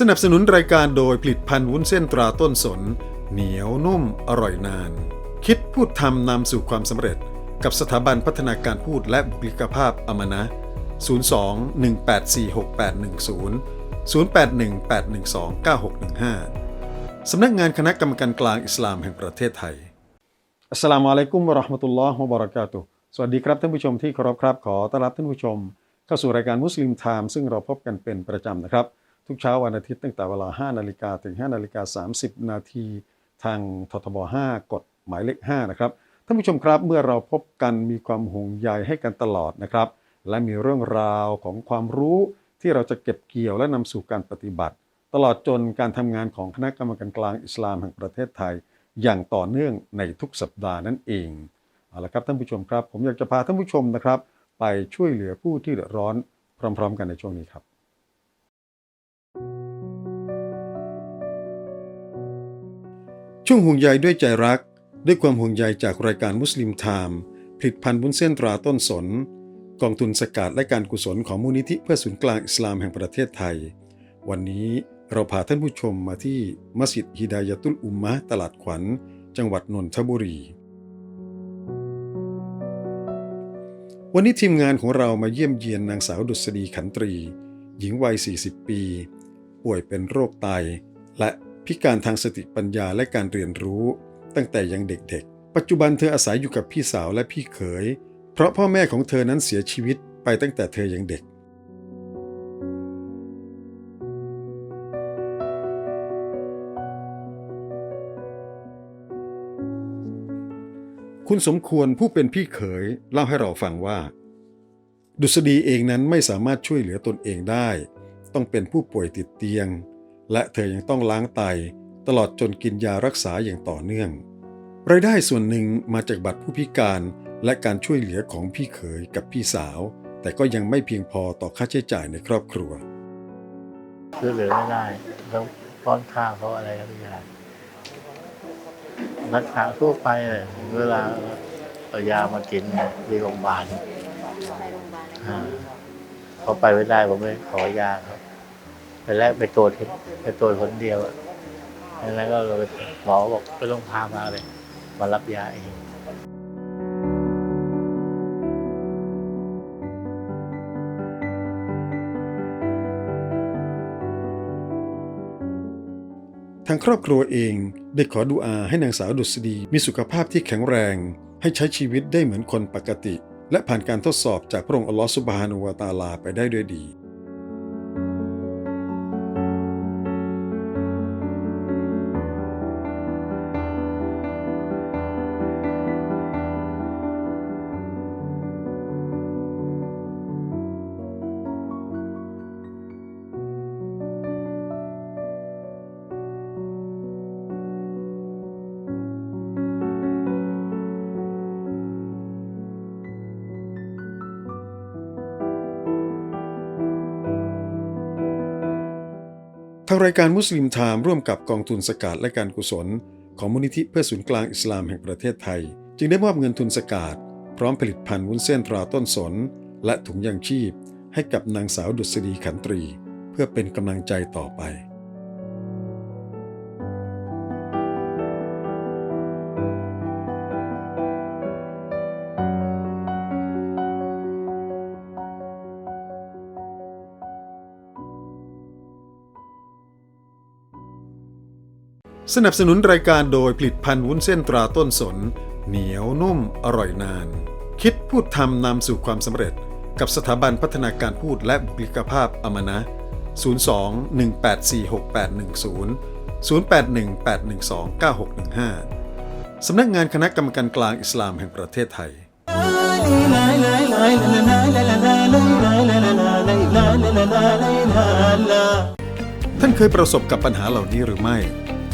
สนับสนุนรายการโดยผลิตภัณฑ์วุ้นเส้นตราต้นสน เหนียวนุ่มอร่อยนาน คิดพูดทำนำสู่ความสำเร็จ กับสถาบันพัฒนาการพูดและบุคลิกภาพอมนะ 02-1846810 0818129615 สำนักงานคณะกรรมการกลางอิสลามแห่งประเทศไทย อัสลามุอะลัยกุมวะราะห์มะตุลลอฮ์วะบะเราะกาตุสวัสดีครับท่านผู้ชมที่เคารพครับ ขอต้อนรับท่านผู้ชม เข้าสู่รายการมุสลิมไทม์ซึ่งเราพบกันเป็นประจำนะครับ ทุกเช้าวันอาทิตย์ตั้งแต่เวลา 5 นาฬิกาถึง 5 นาฬิกา 30 นาทีทางททบ 5 กฎหมายเลข 5 นะครับ ท่านผู้ชมครับเมื่อเราพบกันมีความห่วงใยให้กันตลอดนะครับ และมีเรื่องราวของความรู้ที่เราจะเก็บเกี่ยวและนำสู่การปฏิบัติ ตลอดจนการทำงานของคณะกรรมการกลางอิสลามแห่งประเทศไทย อย่างต่อเนื่องในทุกสัปดาห์นั่นเองเอาละครับท่านผู้ชมครับ ผมอยากจะพาท่านผู้ชมนะครับ ไปช่วยเหลือผู้ที่เดือดร้อนพร้อม ๆ กันในช่วงนี้ครับ ช่วงห่วงใยด้วยใจรัก ด้วยความห่วงใยจากรายการมุสลิมไทม์ผลิตภัณฑ์บุญเส้นตราต้นสน กองทุนสกัดและการกุศลของมูลนิธิเพื่อศูนย์กลางอิสลามแห่งประเทศไทย วันนี้เราพาท่านผู้ชมมาที่มัสยิดฮิดายะตุลอุมมะตลาดขวัญ จังหวัดนนทบุรี วันนี้ทีมงานของเรามาเยี่ยมเยียนนางสาวดุษฎีขันตรี หญิงวัย 40 ปี ป่วยเป็นโรคไตและ พิการทางสติปัญญาและการเรียนรู้ ตั้งแต่ยังเด็กๆ ปัจจุบันเธออาศัยอยู่กับพี่สาวและพี่เขย เพราะพ่อแม่ของเธอนั้นเสียชีวิตไปตั้งแต่เธอยังเด็ก คุณสมควรผู้เป็นพี่เขยเล่าให้เราฟังว่า ดุษฎีเองนั้นไม่สามารถช่วยเหลือตนเองได้ ต้องเป็นผู้ป่วยติดเตียง และเธอยังต้องล้างไตตลอดจนกินยารักษาอย่างต่อเนื่อง รายได้ส่วนหนึ่งมาจากบัตรผู้พิการและการช่วยเหลือของพี่เขยกับพี่สาว แต่ก็ยังไม่เพียงพอต่อค่าใช้จ่ายในครอบครัวช่วยเหลือไม่ได้แล้วป้อนข้าวเขาอะไรก็ไม่ได้รักษาทั่วไปเลยเวลาเอายามากินที่โรงพยาบาลอ่าเขาไปไม่ได้ผมไม่ขอยาครับ ไปแรกไปตรวจไปตรวจคนเดียวอะแล้วก็เลยหมอบอกไม่ต้องพามาเลย มารับยาเองทางครอบครัวเองได้ขอดุอาให้นางสาวดุษฎีมีสุขภาพที่แข็งแรง ให้ใช้ชีวิตได้เหมือนคนปกติ และผ่านการทดสอบจากพระองค์อัลลอฮฺสุบฮานุวะตาลาไปได้ด้วยดี รายการมุสลิมไทม์ร่วมกับกองทุนสกัดและการกุศล ของมูลนิธิเพื่อศูนย์กลางอิสลามแห่งประเทศไทย จึงได้มอบเงินทุนสกัดพร้อมผลิตภัณฑ์วุ้นเส้นตราต้นสน และถุงยางชีพ ให้กับนางสาวดุษฎีขันตรี เพื่อเป็นกำลังใจต่อไป สนับสนุนรายการโดยผลิตภัณฑ์วุ้นเส้นตราต้นสน เหนียวนุ่มอร่อยนาน คิดพูดทำนำสู่ความสำเร็จ กับสถาบันพัฒนาการพูดและบุคลิกภาพอมนะ 02 1846810 0818129615 สำนักงานคณะกรรมการกลางอิสลามแห่งประเทศไทย ท่านเคยประสบกับปัญหาเหล่านี้หรือไม่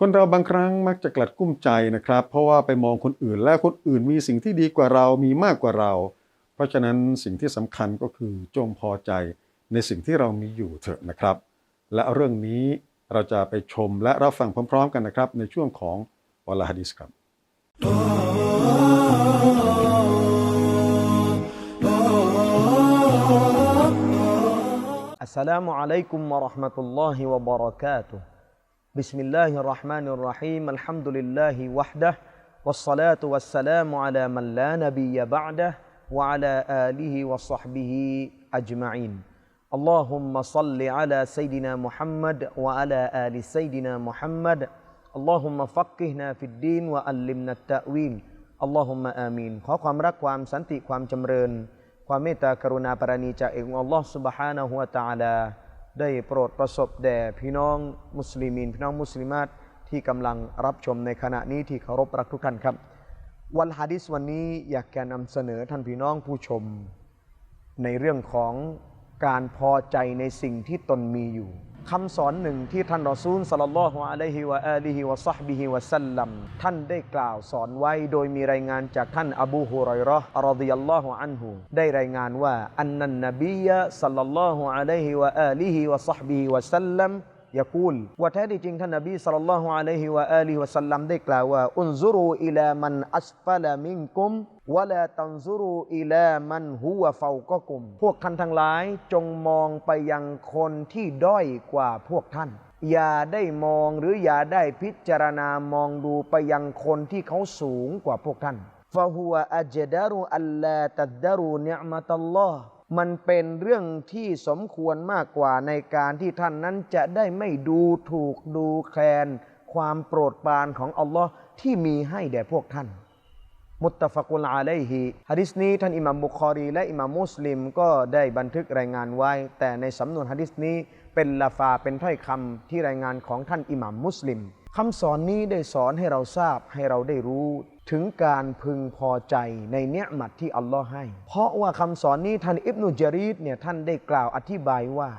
คนเราบางครั้งมักจะกลัดกุ้มใจนะครับ เพราะว่าไปมองคนอื่นและคนอื่นมีสิ่งที่ดีกว่าเรามีมากกว่าเรา เพราะฉะนั้นสิ่งที่สำคัญก็คือจงพอใจในสิ่งที่เรามีอยู่เถอะนะครับ และเรื่องนี้เราจะไปชมและรับฟังพร้อม ๆ กันนะครับ ในช่วงของวลาฮะดิษครับอัสสลามุอะลัยกุมวะราะห์มะตุลลอฮิวะบะเราะกาตุฮ์ بسم الله الرحمن الرحيم الحمد لله وحده والصلاة والسلام على من لا نبي بعده وعلى آله وصحبه أجمعين اللهم صل على سيدنا محمد وعلى آل سيدنا محمد اللهم فقهنا في الدين وعلمنا التأويل اللهم آمين ขอความรักความสันติความจำเริญ ความเมตตากรุณาปราณีจากเองอัลลอฮ์ سبحانه และ تعالى ได้โปรดประสบแด่พี่น้องมุสลิมินพี่น้องมุสลิมัตที่กำลังรับชมในขณะนี้ที่เคารพรักทุกท่านครับ วันฮะดิษวันนี้อยากแกนำเสนอท่านพี่น้องผู้ชม ในเรื่องของการพอใจในสิ่งที่ตนมีอยู่ คำสอนหนึ่งที่ท่านรอซูลสัลลัลลอฮุอะลัยฮิวะอาลีฮิวะซัฮบิฮิวะสัลลัมท่านได้กล่าวสอนไว้โดยมีรายงานจากท่านอบูฮุรอยราะห์รอฎิยัลลอฮุอันฮุได้รายงานว่าอันนันนบียะสัลลัลลอฮุอะลัยฮิวะอาลีฮิวะซัฮบิฮิวะสัลลัม ยากูลว่าแท้ที่จริงท่านนบีสัลลัลลอฮุอะลัยฮิวะอาลิฮิวะสัลลัมได้กล่าวว่าอุนซุรูอิลามันอัสฟะลามินกุมวะลาตันซุรูอิลามันฮุวะเฟากะกุม พวกท่านทั้งหลายจงมองไปยังคนที่ด้อยกว่าพวกท่าน อย่าได้มองหรืออย่าได้พิจารณามองดูไปยังคนที่เขาสูงกว่าพวกท่านฟะฮุวะอัจดารุอัลลาตัดดารุเนอมะตัลลอฮ์ มันเป็นเรื่องที่สมควรมากกว่าในการที่ท่านนั้นจะได้ไม่ดูถูกดูแคลน ความโปรดปรานของอัลลอฮ์ที่มีให้แด่พวกท่าน มุตตะฟักุลอาลัยฮิฮะดิษนี้ท่านอิหมัมบุคอรี และอิหมัมมุสลิมก็ได้บันทึกรายงานไว้ แต่ในสำนวนฮะดิษนี้เป็นลาฟาเป็นถ้อยคำที่รายงานของท่านอิหมัมมุสลิมคำสอนนี้ได้สอนให้เราทราบให้เราได้รู้ ถึงการพึงพอใจในเนื้อหมัดที่อัลลอฮ์ให้ เพราะว่าคำสอนนี้ท่านอิบนุจารีดเนี่ยท่านได้กล่าวอธิบายว่า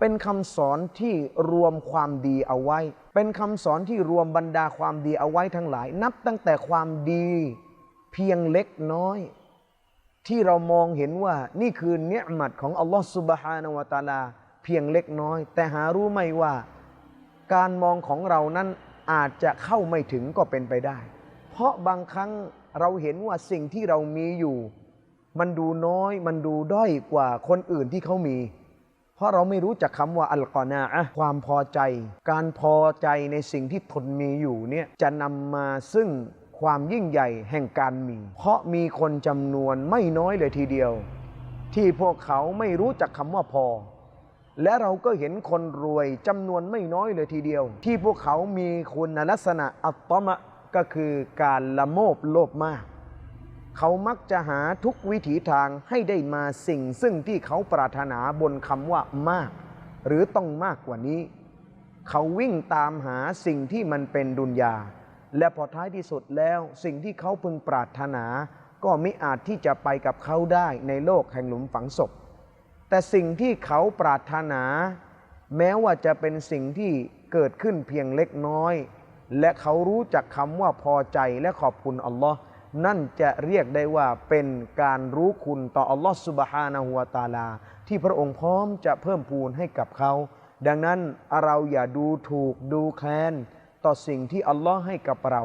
เป็นคำสอนที่รวมความดีเอาไว้ เป็นคำสอนที่รวมบรรดาความดีเอาไว้ทั้งหลาย นับตั้งแต่ความดีเพียงเล็กน้อย ที่เรามองเห็นว่านี่คือเนื้อหมัดของอัลลอฮ์สุบฮานาวะตาลาเพียงเล็กน้อย แต่หารู้ไหมว่า การมองของเรานั้นอาจจะเข้าไม่ถึงก็เป็นไปได้ เพราะบางครั้งเราเห็นว่าสิ่งที่เรามีอยู่ มันดูน้อย มันดูด้อยกว่าคนอื่นที่เขามี เพราะเราไม่รู้จักคำว่าอัลกอนาอะความพอใจ การพอใจในสิ่งที่ตนมีอยู่เนี่ยจะนำมาซึ่งความยิ่งใหญ่แห่งการมี เพราะมีคนจำนวนไม่น้อยเลยทีเดียว ที่พวกเขาไม่รู้จักคำว่าพอ และเราก็เห็นคนรวยจำนวนไม่น้อยเลยทีเดียว ที่พวกเขามีคุณลักษณะอัตตมะ ก็คือการละโมบโลภมาก เขามักจะหาทุกวิถีทางให้ได้มาสิ่งซึ่งที่เขาปรารถนาบนคำว่ามาก หรือต้องมากกว่านี้ เขาวิ่งตามหาสิ่งที่มันเป็นดุนยา และพอท้ายที่สุดแล้วสิ่งที่เขาพึงปรารถนา ก็ไมิอาจที่จะไปกับเขาได้ในโลกแห่งหลุมฝังศพ แต่สิ่งที่เขาปรารถนา แม้ว่าจะเป็นสิ่งที่เกิดขึ้นเพียงเล็กน้อย และเขารู้จักคำว่าพอใจและขอบคุณอัลลอฮ์นั่นจะเรียกได้ว่าเป็นการรู้คุณต่ออัลลอฮ์สุบฮานะฮูวาตาลา ที่พระองค์พร้อมจะเพิ่มพูนให้กับเขา ดังนั้นเราอย่าดูถูกดูแคลน ต่อสิ่งที่อัลลอฮ์ให้กับเรา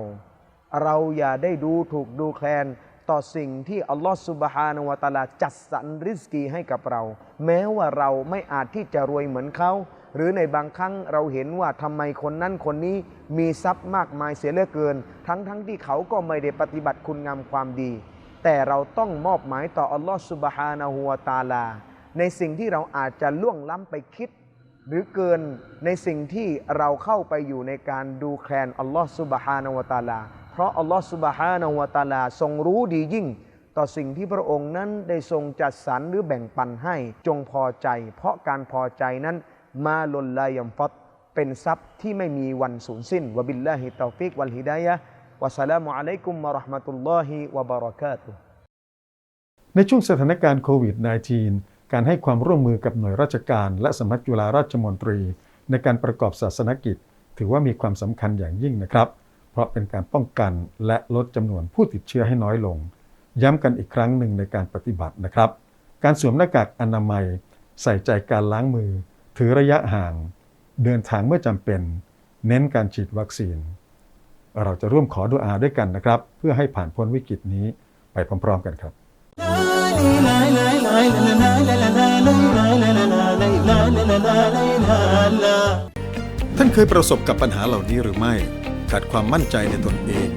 เราอย่าได้ดูถูกดูแคลน ต่อสิ่งที่อัลลอฮฺสุบฮานาวตาลา จัดสรรริสกีให้กับเรา แม้ว่าเราไม่อาจที่จะรวยเหมือนเขา หรือในบางครั้งเราเห็นว่าทำไมคนนั้นคนนี้มีทรัพย์มากมายเสียเหลือเกิน ทั้งทั้งที่เขาก็ไม่ได้ปฏิบัติคุณงามความดี แต่เราต้องมอบหมายต่ออัลลอฮฺสุบฮานะฮูวตาลา ในสิ่งที่เราอาจจะล่วงล้ำไปคิด หรือเกินในสิ่งที่เราเข้าไปอยู่ในการดูแคลนอัลลอฮฺสุบฮานาวตาลา เพราะอัลลอฮฺสุบฮานาวตาลาทรงรู้ดียิ่งต่อสิ่งที่พระองค์นั้นได้ทรงจัดสรรหรือแบ่งปันให้จงพอใจ เพราะการพอใจนั้น มาลนลายัมฟัตเป็นทรัพย์ที่ไม่มีวันสูญสิ้นวบิลลาฮิตาฟิกวัลฮิดายะวะสลามุอะลัยกุมวะราะห์มะตุลลอฮิวะบะเราะกาตุในช่วงสถานการณ์โควิด -19 การให้ความร่วมมือกับหน่วยราชการ และสำนักจุฬาราชมนตรี ในการประกอบศาสนกิจ ถือว่ามีความสำคัญอย่างยิ่งนะครับ เพราะเป็นการป้องกันและลดจำนวนผู้ติดเชื้อให้น้อยลง ย้ำกันอีกครั้งหนึ่งในการปฏิบัตินะครับ การสวมหน้ากากอนามัย ใส่ใจการล้างมือ ถือระยะห่างเดินทางเมื่อจำเป็น เน้นการฉีดวัคซีน เราจะร่วมขอดุอาด้วยกันนะครับ เพื่อให้ผ่านพ้นวิกฤตนี้ไปพร้อม ๆ กันครับท่านเคยประสบกับปัญหาเหล่านี้หรือไม่ ขาดความมั่นใจในตนเอง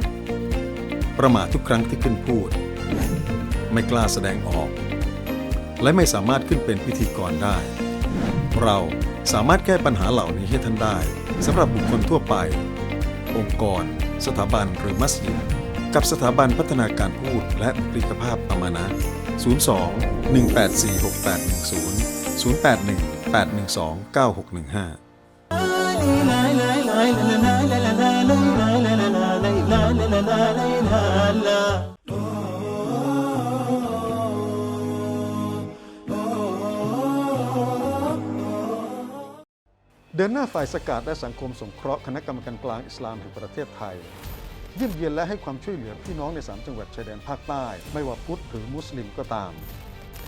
ประมาททุกครั้งที่ขึ้นพูด ไม่กล้าแสดงออก และไม่สามารถขึ้นเป็นพิธีกรได้ เราสามารถแก้ปัญหาเหล่านี้ให้ท่านได้สำหรับบุคคลทั่วไป องค์กร สถาบันหรือมัสยิดกับสถาบันพัฒนาการพูดและบุคลิกภาพอามานะ 02 184 6810 081 812 9615 เดินหน้าฝ่ายสกัดและสังคมสงเคราะห์คณะกรรมการกลางอิสลามแห่งประเทศไทย เยี่ยมเยียนและให้ความช่วยเหลือพี่น้องใน 3 จังหวัดชายแดนภาคใต้ ไม่ว่าพุทธหรือมุสลิมก็ตาม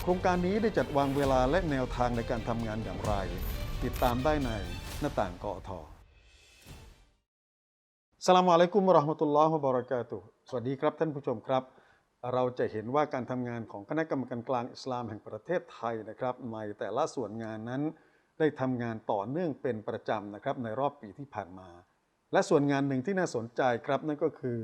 โครงการนี้ได้จัดวางเวลาและแนวทางในการทำงานอย่างไร ติดตามได้ในหน้าต่างกอทสลามอะลัยกุมราะห์มะตุลลอฮ์บะเรากาตุสวัสดีครับท่านผู้ชมครับ เราจะเห็นว่าการทำงานของคณะกรรมการกลางอิสลามแห่งประเทศไทยนะครับในแต่ละส่วนงานนั้น ได้ทำงานต่อเนื่องเป็นประจำนะครับในรอบปีที่ผ่านมา และส่วนงานหนึ่งที่น่าสนใจครับนั่นก็คือ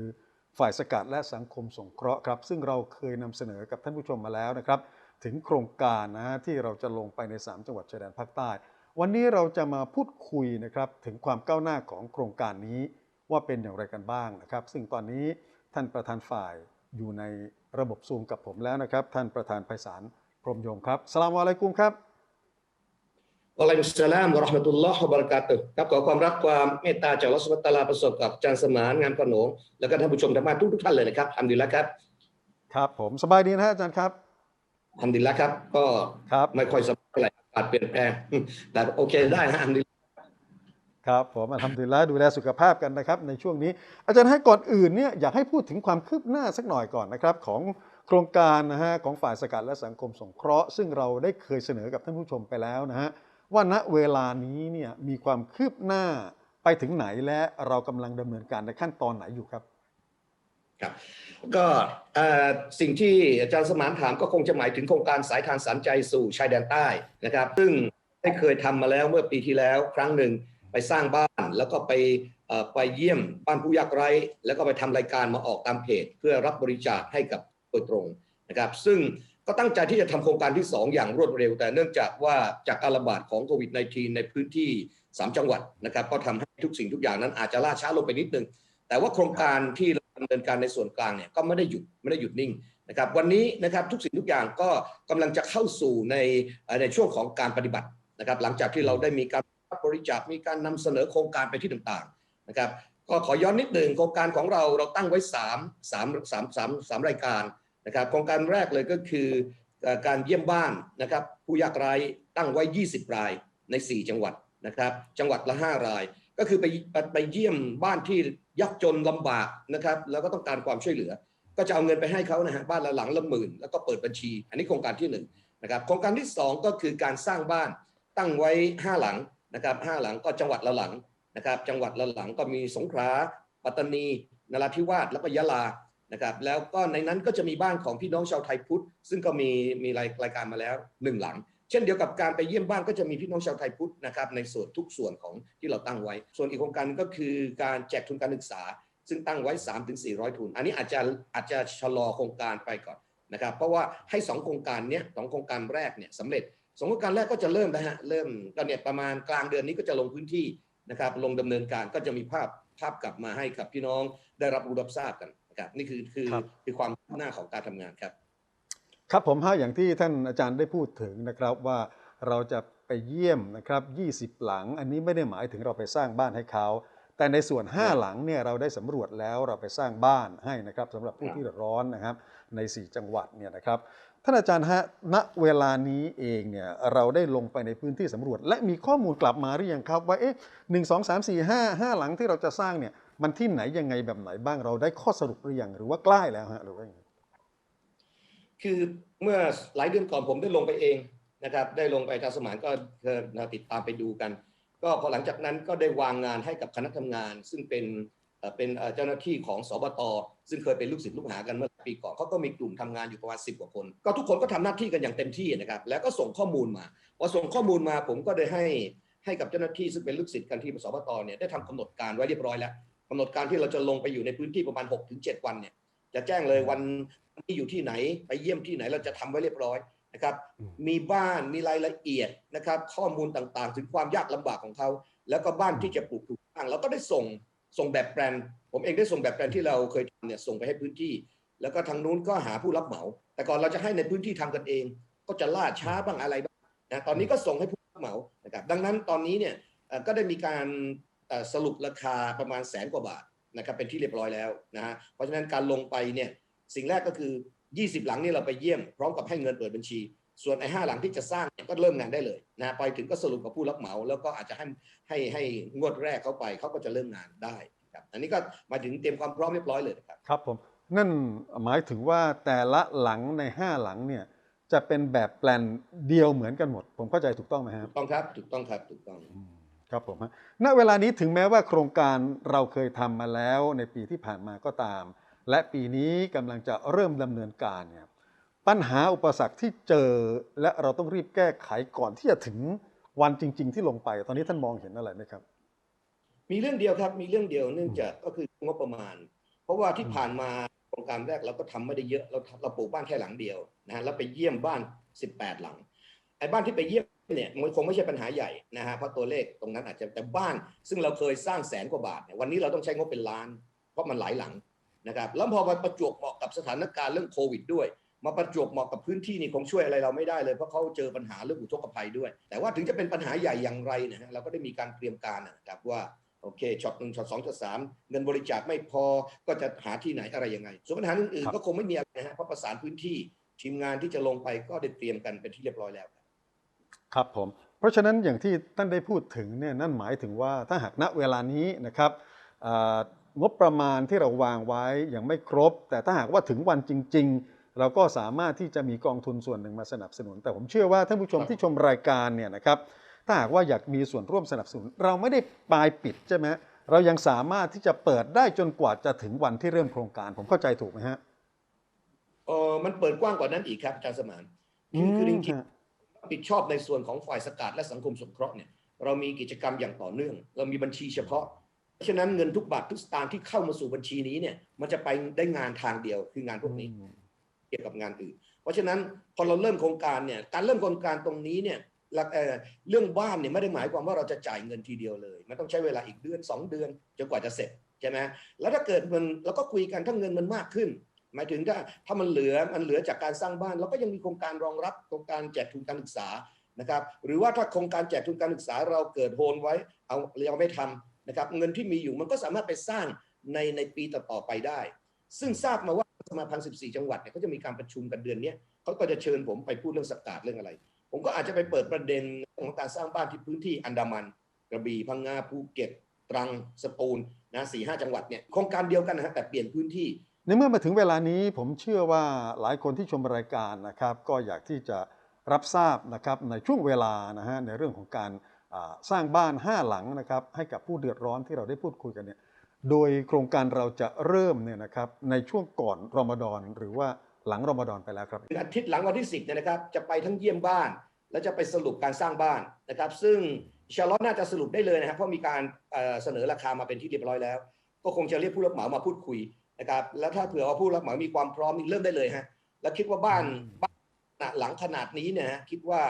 ฝ่ายสกัดและสังคมสงเคราะห์ครับ ซึ่งเราเคยนำเสนอกับท่านผู้ชมมาแล้วนะครับ ถึงโครงการนะฮะที่เราจะลงไปใน 3 จังหวัดชายแดนภาคใต้ วันนี้เราจะมาพูดคุยนะครับถึงความก้าวหน้าของโครงการนี้ ว่าเป็นอย่างไรกันบ้างนะครับ ซึ่งตอนนี้ท่านประธานฝ่ายอยู่ในระบบซูมกับผมแล้วนะครับ ท่านประธานไพศาลพรหมยงครับสลามอะลัยกุมครับ วะลัยกุมสสลามวะเราะห์มะตุลลอฮ์วะบะเราะกาตุฮ์ครับขอความรักความเมตตาจากอัลลอฮฺสุบฮานะฮูวะตะอาลาประสบกับอาจารย์สมานงามขนงแล้วก็ท่านผู้ชมทางบ้านทุกทุกๆท่านเลยนะครับอัมดุลิลละครับ ครับ ผมสบายดีนะฮะอาจารย์ครับอัมดุลิลละครับ ก็ครับไม่ค่อยสบายเท่าไหร่อากาศเปลี่ยนแปลงแต่โอเคได้นะอัมดุลิลละครับผมทำดีแล้วดูแลสุขภาพกันนะครับ ในช่วงนี้ อาจารย์ให้ก่อนอื่นเนี่ยอยากให้พูดถึงความคืบหน้าสักหน่อยก่อนนะครับของโครงการนะฮะของฝ่ายสกัดและสังคมสงเคราะห์ ซึ่งเราได้เคยเสนอกับท่านผู้ชมไปแล้วนะฮะ ว่าณเวลานี้เนี่ยมีความคืบหน้าไปถึงไหนและเรากำลังดำเนินการในขั้นตอนไหนอยู่ครับครับก็สิ่งที่อาจารย์สมานถามก็คงจะหมายถึงโครงการสายทานสารใจสู่ชายแดนใต้นะครับ ซึ่งได้เคยทำมาแล้วเมื่อปีที่แล้วครั้งหนึ่งไปสร้างบ้านแล้วก็ไปไปเยี่ยมบ้านผู้ยากไร้ แล้วก็ไปทำรายการมาออกตามเพจ เพื่อรับบริจาคให้กับโดยตรงนะครับ ซึ่ง ก็ตั้งใจที่จะทำโครงการที่ 2 อย่างรวดเร็ว แต่เนื่องจากว่าจากการระบาดของโควิด -19 ในพื้นที่ 3 จังหวัดนะครับก็ทำให้ทุกสิ่งทุกอย่างนั้นอาจจะล่าช้าลงไปนิดนึง แต่ว่าโครงการที่เราดำเนินการในส่วนกลางเนี่ยก็ไม่ได้หยุดไม่ได้หยุดนิ่งนะครับวันนี้นะครับทุกสิ่งทุกอย่างก็กำลังจะเข้าสู่ในในช่วงของการปฏิบัตินะครับหลังจากที่เราได้มีการบริจาคมีการนำเสนอโครงการไปที่ต่างๆนะครับก็ขอย้อนนิดหนึ่งโครงการของเราเราตั้งไว้ 3 3 3 3 3 รายการ นะครับโครงการแรกเลยก็คือการเยี่ยมบ้านนะครับผู้ยากไร้ตั้งไว้ 20 รายใน 4 จังหวัดนะครับจังหวัดละ 5 ราย ก็คือไปไปไปเยี่ยมบ้านที่ยากจนลำบากนะครับแล้วก็ต้องการความช่วยเหลือ ก็จะเอาเงินไปให้เขานะฮะบ้านละหลังละหมื่นแล้วก็เปิดบัญชี อันนี้โครงการที่หนึ่งนะครับโครงการที่สองก็คือการสร้างบ้านตั้งไว้ 5 หลังนะครับห้าหลังก็จังหวัดละหลังนะครับจังหวัดละหลังก็มีสงขลาปัตตานีนราธิวาสแล้วก็ยะลา นะครับแล้วก็ในนั้นก็จะมีบ้านของพี่น้องชาวไทยพุทธ ซึ่งก็มีมีรายรายการมาแล้วหนึ่งหลัง เช่นเดียวกับการไปเยี่ยมบ้านก็จะมีพี่น้องชาวไทยพุทธนะครับในส่วนทุกส่วนของที่เราตั้งไว้ ส่วนอีกโครงการก็คือการแจกทุนการศึกษา ซึ่งตั้งไว้ 3-400ถึงทุน อันนี้อาจจะอาจจะชะลอโครงการไปก่อนนะครับเพราะว่าให้สองโครงการเนี้ยสองโครงการแรกเนี่ยสำเร็จสองโครงการแรกก็จะเริ่มแล้วฮะเริ่มก็เนี่ยประมาณกลางเดือนนี้ก็จะลงพื้นที่นะครับลงดำเนินการก็จะมีภาพภาพกลับมาให้กับพี่น้องได้รับรู้รับทราบกัน ครับนี่คือคือครับคือความคืบหน้าของการทำงานครับ ครับผมฮะอย่างที่ท่านอาจารย์ได้พูดถึงนะครับว่าเราจะไปเยี่ยมนะครับ 20 หลัง อันนี้ไม่ได้หมายถึงเราไปสร้างบ้านให้เขา แต่ในส่วน 5 หลังเนี่ยเราได้สำรวจแล้วเราไปสร้างบ้านให้นะครับสำหรับผู้ที่เดือดร้อนนะครับใน 4 จังหวัดเนี่ยนะครับท่านอาจารย์ฮะณเวลานี้เองเนี่ยเราได้ลงไปในพื้นที่สำรวจ และมีข้อมูลกลับมาหรือยังครับ ว่าเอ๊ะหนึ่งสองสามสี่ห้าห้าหลังที่เราจะสร้างเนี่ย มันที่ไหนยังไงแบบไหนบ้างเราได้ข้อสรุปหรือยังหรือว่าใกล้แล้วฮะหรือว่ายังไงคือเมื่อหลายเดือนก่อนผมได้ลงไปเองนะครับ ได้ลงไปทาสมานก็เชิญติดตามไปดูกัน ก็พอหลังจากนั้นก็ได้วางงานให้กับคณะทำงาน ซึ่งเป็นเป็นเจ้าหน้าที่ของสบตซึ่งเคยเป็นลูกศิษย์ลูกหากันเมื่อปีก่อนเขาก็มีกลุ่มทำงานอยู่ประมาณสิบกว่าคน ก็ทุกคนก็ทำหน้าที่กันอย่างเต็มที่นะครับ แล้วก็ส่งข้อมูลมาพอส่งข้อมูลมาผมก็ได้ให้ให้กับเจ้าหน้าที่ซึ่งเป็นลูกศิษย์กันที่สบตเนี่ยได้ทำกำหนดการไว้เรียบร้อยแล้ว กำหนดการที่เราจะลงไปอยู่ในพื้นที่ประมาณ6-7วันเนี่ยจะแจ้งเลยวันที่อยู่ที่ไหน ไปเยี่ยมที่ไหนเราจะทำไว้เรียบร้อยนะครับอืมมีบ้านมีรายละเอียดนะครับ ข้อมูลต่างๆ ถึงความยากลำบากของเขา แล้วก็บ้านที่จะปลูกถูกทางเราก็ได้ส่งส่งแบบแปลน ผมเองได้ส่งแบบแปลนที่เราเคยทำเนี่ยส่งไปให้พื้นที่ แล้วก็ทางนู้นก็หาผู้รับเหมา แต่ก่อนเราจะให้ในพื้นที่ทำกันเอง ก็จะล่าช้าบ้างอะไรบ้างนะตอนนี้ก็ส่งให้ผู้รับเหมานะครับดังนั้นตอนนี้เนี่ยเอ่อก็ได้มีการเอ่อ สรุปราคาประมาณแสนกว่าบาทนะครับเป็นที่เรียบร้อยแล้วนะฮะเพราะฉะนั้นการลงไปเนี่ยสิ่งแรกก็คือ 20 หลังนี่เราไปเยี่ยม พร้อมกับให้เงินเปิดบัญชี ส่วนไอ้ห้าหลังที่จะสร้างเนี่ยก็เริ่มงานได้เลยนะไปถึงก็สรุปกับผู้รับเหมา แล้วก็อาจจะให้ให้ให้งวดแรกเข้าไปเขาก็จะเริ่มงานได้ครับอันนี้ก็หมายถึงเตรียมความพร้อมเรียบร้อยเลยนะครับครับผมนั่นหมายถึงว่าแต่ละหลังใน 5 หลังเนี่ยจะเป็นแบบแปลนเดียวเหมือนกันหมด ผมเข้าใจถูกต้องไหมครับถูกต้องครับถูกต้องครับถูกต้องอืม ครับผมฮะณเวลานี้ถึงแม้ว่าโครงการเราเคยทำมาแล้วในปีที่ผ่านมาก็ตาม และปีนี้กำลังจะเริ่มดำเนินการเนี่ยปัญหาอุปสรรคที่เจอและเราต้องรีบแก้ไขก่อนที่จะถึงวันจริง ๆ ที่ลงไป ตอนนี้ท่านมองเห็นอะไรไหมครับ มีเรื่องเดียวครับมีเรื่องเดียวเนื่องจากก็คืองบประมาณ เพราะว่าที่ผ่านมาโครงการแรกเราก็ทำไม่ได้เยอะเราเราปลูกบ้านแค่หลังเดียวนะฮะแล้วไปเยี่ยมบ้าน 18 หลังไอ้บ้านที่ไปเยี่ยม เนี่ยมันคงไม่ใช่ปัญหาใหญ่นะฮะเพราะตัวเลขตรงนั้นอาจจะแต่บ้าน ซึ่งเราเคยสร้างแสนกว่าบาทเนี่ยวันนี้เราต้องใช้งบเป็นล้าน เพราะมันหลายหลังนะครับแล้วพอมาประจวบเหมาะกับสถานการณ์เรื่องโควิดด้วย มาประจวบเหมาะกับพื้นที่นี่คงช่วยอะไรเราไม่ได้เลยเพราะเขาเจอปัญหาเรื่องอุทกภัยด้วย แต่ว่าถึงจะเป็นปัญหาใหญ่อย่างไรเนะฮะเราก็ได้มีการเตรียมการนะครับว่าโอเคช็อตหนึ่งช็อตสองช็อตสามเงินบริจาคไม่พอก็จะหาที่ไหนอะไรยังไง ส่วนปัญหาอื่นๆก็คงไม่มีอะไรนะฮะเพราะประสานพื้นที่ทีมงานที่จะลงไปก็ได้เตรียมกันเป็นที่เรียบร้อยแล้ว ครับครับผมเพราะฉะนั้นอย่างที่ท่านได้พูดถึงเนี่ยนั่นหมายถึงว่าถ้าหากณเวลานี้นะครับอ่างบประมาณที่เราวางไว้ยังไม่ครบ แต่ถ้าหากว่าถึงวันจริง ๆ เราก็สามารถที่จะมีกองทุนส่วนหนึ่งมาสนับสนุน แต่ผมเชื่อว่าท่านผู้ชมครับที่ชมรายการเนี่ยนะครับถ้าหากว่าอยากมีส่วนร่วมสนับสนุน เราไม่ได้ปลายปิดใช่ไหมเรายังสามารถที่จะเปิดได้จนกว่าจะถึงวันที่เริ่มโครงการ ผมเข้าใจถูกไหมฮะเออมันเปิดกว้างกว่านั้นอีกครับอาจารย์สมานคือคือจริงฮะๆรับ ผิดชอบในส่วนของฝ่ายสกัดและสังคมสงเคราะห์เนี่ยเรามีกิจกรรมอย่างต่อเนื่อง เรามีบัญชีเฉพาะเพราะฉะนั้นเงินทุกบาททุกสตางค์ที่เข้ามาสู่บัญชีนี้เนี่ยมันจะไปได้งานทางเดียวคืองานพวกนี้เกี่ยวกับงานอื่น เพราะฉะนั้นพอเราเริ่มโครงการเนี่ยการเริ่มโครงการตรงนี้เนี่ยหลักเอ่อเรื่องบ้านเนี่ยไม่ได้หมายความว่าเราจะจ่ายเงินทีเดียวเลยมันต้องใช้เวลาอีกเดือน 2 เดือนจนกว่าจะเสร็จใช่ไหมแล้วถ้าเกิดมันเราก็คุยกันถ้าเงินมันมากขึ้น หมายถึงถ้าถ้ามันเหลือมันเหลือจากการสร้างบ้านเราก็ยังมีโครงการรองรับโครงการแจกทุนการศึกษานะครับ หรือว่าถ้าโครงการแจกทุนการศึกษาเราเกิดโฮนไว้เอาเราไม่ทำนะครับ เงินที่มีอยู่มันก็สามารถไปสร้างในในปีต่อๆไปได้ ซึ่งทราบมาว่าสมาพันธ์14 จังหวัดเนี่ยเขาจะมีการประชุมกันเดือนนี้เขาก็จะเชิญผมไปพูดเรื่องสกัดเรื่องอะไร ผมก็อาจจะไปเปิดประเด็นของการสร้างบ้านที่พื้นที่อันดามัน กระบี่พังงาภูเก็ตตรังสตูลนะสี่ห้าจังหวัดเนี่ยโครงการเดียวกันนะฮะแต่เปลี่ยนพื้นที่ ในเมื่อมาถึงเวลานี้ผมเชื่อว่าหลายคนที่ชมรายการนะครับ ก็อยากที่จะรับทราบนะครับในช่วงเวลานะฮะในเรื่องของการสร้างบ้าน 5 หลังนะครับให้กับผู้เดือดร้อนที่เราได้พูดคุยกันเนี่ยโดยโครงการเราจะเริ่มเนี่ยนะครับในช่วงก่อนรอมฎอนหรือว่าหลังรอมฎอนไปแล้วครับอาทิตย์หลังวันที่ 10เนี่ยนะครับจะไปทั้งเยี่ยมบ้าน และจะไปสรุปการสร้างบ้านนะครับ ซึ่งอินชาลอตน่าจะสรุปได้เลยนะครับเพราะมีการเสนอราคามาเป็นที่เรียบร้อยแล้ว ก็คงจะเรียกผู้รับเหมามาพูดคุย นะครับแล้วถ้าเผื่อว่าผู้รับเหมามีความพร้อมนี่เริ่มได้เลยฮะแล้วคิดว่าบ้านบ้านหลังขนาดนี้เนี่ยฮะคิดว่า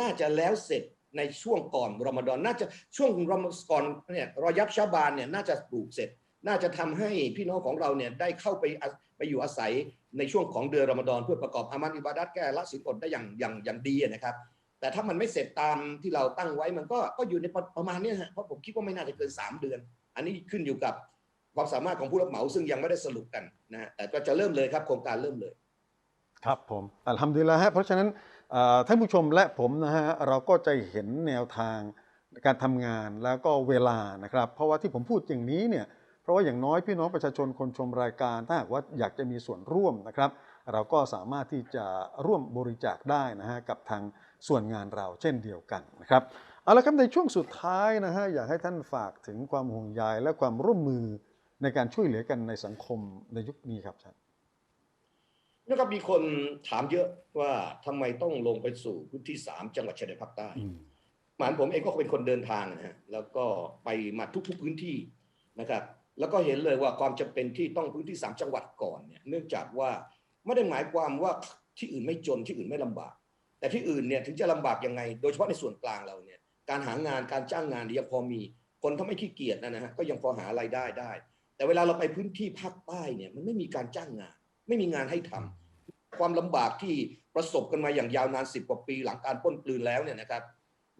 น่าจะแล้วเสร็จในช่วงก่อนรอมฎอนน่าจะช่วงรอมก่อนเนี่ยรอยับชาบานเนี่ยน่าจะปลูกเสร็จ น่าจะทำให้พี่น้องของเราเนี่ยได้เข้าไปอาไปอยู่อาศัยในช่วงของเดือนรอมฎอนเพื่อประกอบอามันอิบาดัตแก้ละสินอดได้อย่างอย่างอย่างดีอะนะครับ แต่ถ้ามันไม่เสร็จตามที่เราตั้งไว้มันก็ก็อยู่ในประประมาณเนี้ยฮะเพราะผมคิดว่าไม่น่าจะเกิน 3 เดือน อันนี้ขึ้นอยู่กับ ความสามารถของผู้รับเหมาซึ่งยังไม่ได้สรุปกันนะแต่ก็จะเริ่มเลยครับโครงการเริ่มเลย ครับผมอัลฮัมดุลิลละฮะเพราะฉะนั้นท่านผู้ชมและผมนะฮะเราก็จะเห็นแนวทางการทำงานแล้วก็เวลานะครับ เพราะว่าที่ผมพูดอย่างนี้เนี่ยเพราะว่าอย่างน้อยพี่น้องประชาชนคนชมรายการถ้าหากว่าอยากจะมีส่วนร่วมนะครับ เราก็สามารถที่จะร่วมบริจาคได้นะฮะกับทางส่วนงานเราเช่นเดียวกันนะครับเอาละครับในช่วงสุดท้ายนะฮะอยากให้ท่านฝากถึงความห่วงใยและความร่วมมือ ในการช่วยเหลือกันในสังคมในยุคนี้ครับท่านนะครับมีคนถามเยอะว่าทำไมต้องลงไปสู่พื้นที่3จังหวัดชายแดนภาคใต้หมานผมเองก็เป็นคนเดินทางนะฮะแล้วก็ไปมาทุก ๆพื้นที่นะครับ แล้วก็เห็นเลยว่าความจำเป็นที่ต้องพื้นที่3จังหวัดก่อนเนี่ยเนื่องจากว่าไม่ได้หมายความว่าที่อื่นไม่จนที่อื่นไม่ลำบาก แต่ที่อื่นเนี่ยถึงจะลำบากยังไง โดยเฉพาะในส่วนกลางเราเนี่ยการหางานการจ้างงานเนี่ยยังพอมีคนถ้าไม่ขี้เกียจนะนะฮะก็ยังพอหารายได้ได้ แต่เวลาเราไปพื้นที่ภาคใต้เนี่ยมันไม่มีการจ้างงาน ไม่มีงานให้ทำความลำบากที่ประสบกันมาอย่างยาวนานสิบกว่าปีหลังการปล้นปลืนแล้วเนี่ยนะครับ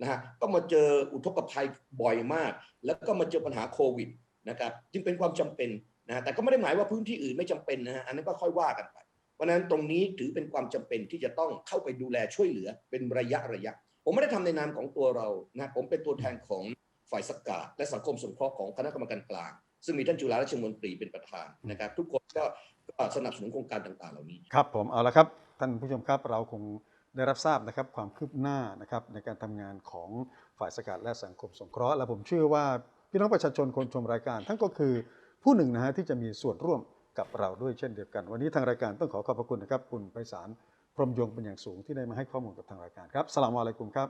นะฮะก็มาเจออุทกภัยบ่อยมาก แล้วก็มาเจอปัญหาโควิดนะครับจึงเป็นความจำเป็นนะฮะแต่ก็ไม่ได้หมายว่าพื้นที่อื่นไม่จำเป็นนะฮะอันนั้นก็ค่อยว่ากันไป เพราะฉะนั้นตรงนี้ถือเป็นความจำเป็นที่จะต้องเข้าไปดูแลช่วยเหลือเป็นระยะระยะ ผมไม่ได้ทำในนามของตัวเรานะผมเป็นตัวแทนของฝ่ายสกาดและสังคมสงเคราะห์ของคณะกรรมการกลาง ซึ่งมีท่านจุฬาราชมนตรีเป็นประธานนะครับ ทุกคนก็ก็สนับสนุนโครงการต่างๆ เหล่านี้ ครับผมเอาละครับ ท่านผู้ชมครับเราคงได้รับทราบนะครับความคืบหน้านะครับในการทำงานของฝ่ายสกัดและสังคมสงเคราะห์และผมเชื่อว่าพี่น้องประชาชนคนชมรายการท่านก็คือผู้หนึ่งนะฮะที่จะมีส่วนร่วมกับเราด้วยเช่นเดียวกัน วันนี้ทางรายการต้องขอขอบพระคุณนะครับคุณไพศาลพรหมยงเป็นอย่างสูงที่ได้มาให้ข้อมูลกับทางรายการครับสลามอะลัยกุมครับ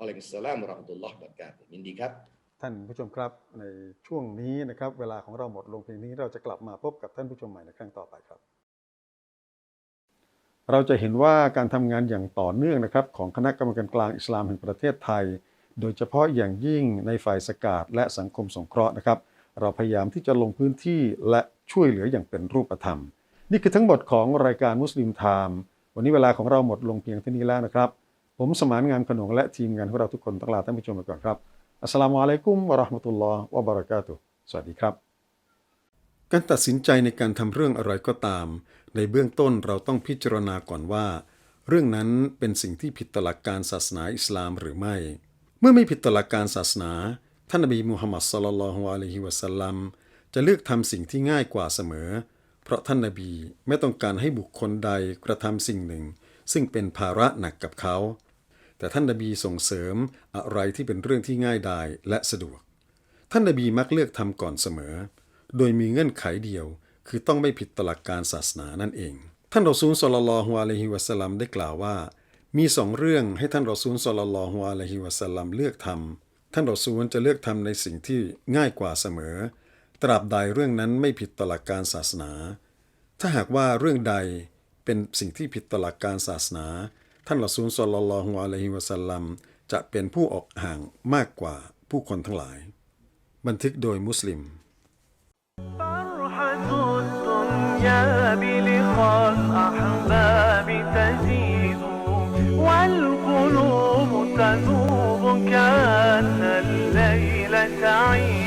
อะลัยกุมสสลามวะเราะห์มะตุลลอฮ์วะบะเราะกาตุฮ์ยินดีครับ ท่านผู้ชมครับในช่วงนี้นะครับ เวลาของเราหมดลงเพียงนี้เราจะกลับมาพบกับท่านผู้ชมใหม่ในครั้งต่อไปครับ เราจะเห็นว่าการทำงานอย่างต่อเนื่องนะครับ ของคณะกรรมการกลางอิสลามแห่งประเทศไทย โดยเฉพาะอย่างยิ่งในฝ่ายสกาดและสังคมสงเคราะห์นะครับ เราพยายามที่จะลงพื้นที่และช่วยเหลืออย่างเป็นรูปธรรม นี่คือทั้งหมดของรายการมุสลิมไทม์วันนี้เวลาของเราหมดลงเพียงเท่านี้แล้วนะครับ ผมสมานงามขนงและทีมงานของเราทุกคนต้องลาท่านผู้ชมไปก่อนครับ อัสสลามุอะลัยกุมวะราะห์มะตุลลอฮ์วะบะเราะกาตุสวัสดีครับ การตัดสินใจในการทำเรื่องอะไรก็ตาม ในเบื้องต้นเราต้องพิจารณาก่อนว่า เรื่องนั้นเป็นสิ่งที่ผิดตหลักการศาสนาอิสลามหรือไม่ เมื่อไม่ผิดตหลักการศาสนา ท่านนบีมุฮัมมัดศ็อลลัลลอฮุอะลัยฮิวะสัลลัมจะเลือกทำสิ่งที่ง่ายกว่าเสมอ เพราะท่านนบีไม่ต้องการให้บุคคลใดกระทำสิ่งหนึ่ง ซึ่งเป็นภาระหนักกับเขา แต่ท่านนบีส่งเสริมอะไรที่เป็นเรื่องที่ง่ายดายและสะดวก ท่านนบีมักเลือกทำก่อนเสมอ โดยมีเงื่อนไขเดียว คือต้องไม่ผิดตลักการศาสนานั่นเอง ท่านรอซูลศ็อลลัลฮุอะลัยฮิวะสลัมได้กล่าวว่า มีสองเรื่องให้ท่านรอซูลศ็อลลัลฮุอะลัยฮิวะสลลัมเลือกทำท่านรอซูลจะเลือกทำในสิ่งที่ง่ายกว่าเสมอ ตราบใดเรื่องนั้นไม่ผิดตลักการศาสนา ถ้าหากว่าเรื่องใดเป็นสิ่งที่ผิดตลักการศาสนา ท่านรอซูลศ็อลลัลลอฮุอะลัยฮิวะสัลลัมจะเป็นผู้ออกห่างมากกว่าผู้คนทั้งหลาย บันทึกโดยมุสลิม فرحة الدنيا بلقاء الأحباب تزيد والقلوب تذوب كأن الليل تعيد